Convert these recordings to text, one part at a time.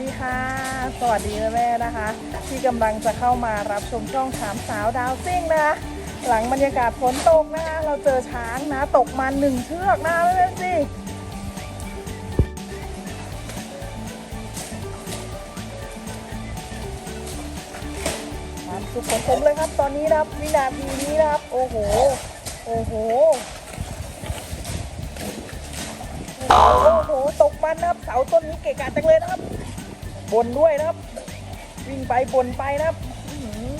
ดีค่ะ สวัสดีแม่ๆนะคะ ที่กำลังจะเข้ามารับชมช่องถามสาวดาวซิ่งนะคะหลังบรรยากาศฝนตกนะคะ เราเจอช้างนะ ตกมาหนึ่งเชือกนะแม่ๆสิความสุขของผมเลยครับ ตอนนี้นะครับวินาทีนี้นะครับ โอ้โห โอ้โห โอ้โห ตกมันนะครับ เสาต้นนี้เกะกะจังเลยนะครับ บนด้วยนะครับ วิ่งไปบนไปนะครับอือ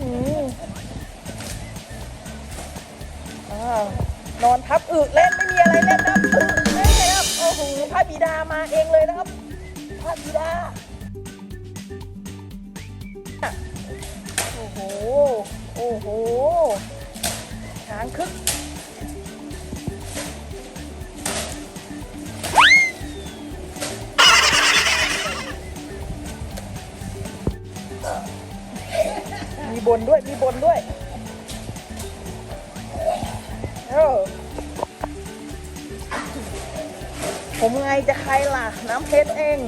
อือนอนทับอึเล่นไม่มีอะไรเล่นนะครับอึเล่นเลยครับโอ้โหพระบิดามาเองเลยนะครับพระบิดาโอ้โหโอ้โหช้างคึก มีบนด้วย มีบนด้วยเออผมไงจะใครล่ะ น้ำเพชรเอง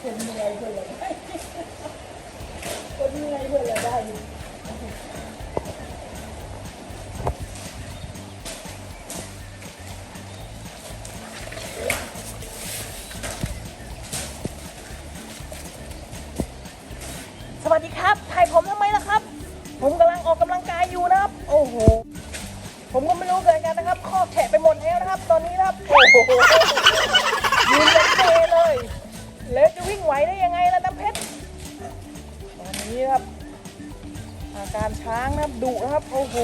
คนเหนื่อยเพื่อนเลย ได้คนเพื่อนเลยได้สวัสดีครับ ถ่ายผมทำไมล่ะครับ ผมกำลังออกกำลังกายอยู่นะครับ โอ้โห ผมก็ไม่รู้เกิดกันนะครับ ข้อแฉะไปหมด อาการช้างนะครับดุนะครับโอ้โห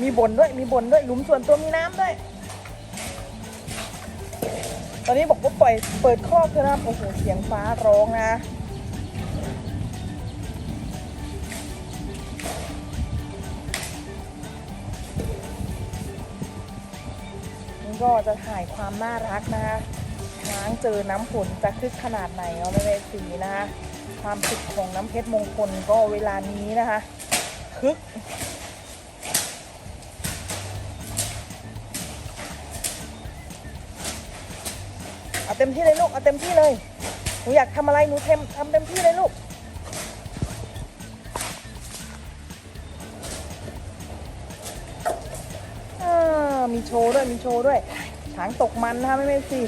มีบ่นด้วยมีบ่นด้วยหลุมส่วนตัวมีน้ำด้วย ตอนนี้บอกว่าปล่อยเปิดคอกเถอะนะครับโอ้โหเสียงฟ้าร้องนะก็จะถ่ายความน่ารักนะคะช้างเจอน้ำฝนจะคึกขนาดไหนเอาไม่ได้สีนะคะ ความสุขของน้ำเพชรมงคลก็เวลานี้นะคะคึกเอาเต็มที่เลยลูกเอาเต็มที่เลยหนูอยากทำอะไรหนูเทมทำเต็มที่เลยลูกมีโชว์ด้วยมีโชว์ด้วยช้างตกมันนะคะไม่ไม่สิ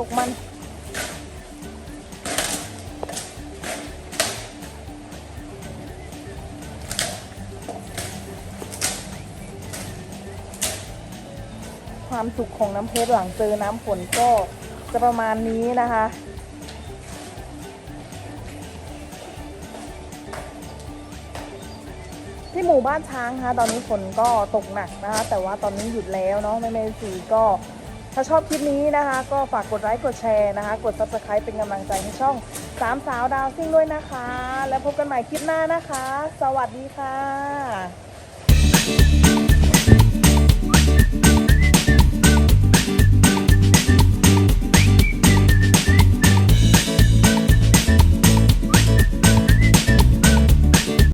ตกมันความสุขของน้ำเพชรหลังเจอน้ำฝนก็จะประมาณนี้นะคะ ที่หมู่บ้านช้างคะตอนนี้ฝนก็ตกหนักนะคะ แต่ว่าตอนนี้หยุดแล้วเนาะแม่เมสีก็ ถ้าชอบคลิปนี้นะคะ ก็ฝากกดไลค์กดแชร์นะคะ กด subscribe เป็นกำลังใจให้ช่องสามสาวดาวซิ่งด้วยนะคะ แล้วพบกันใหม่คลิปหน้านะคะ สวัสดีค่ะ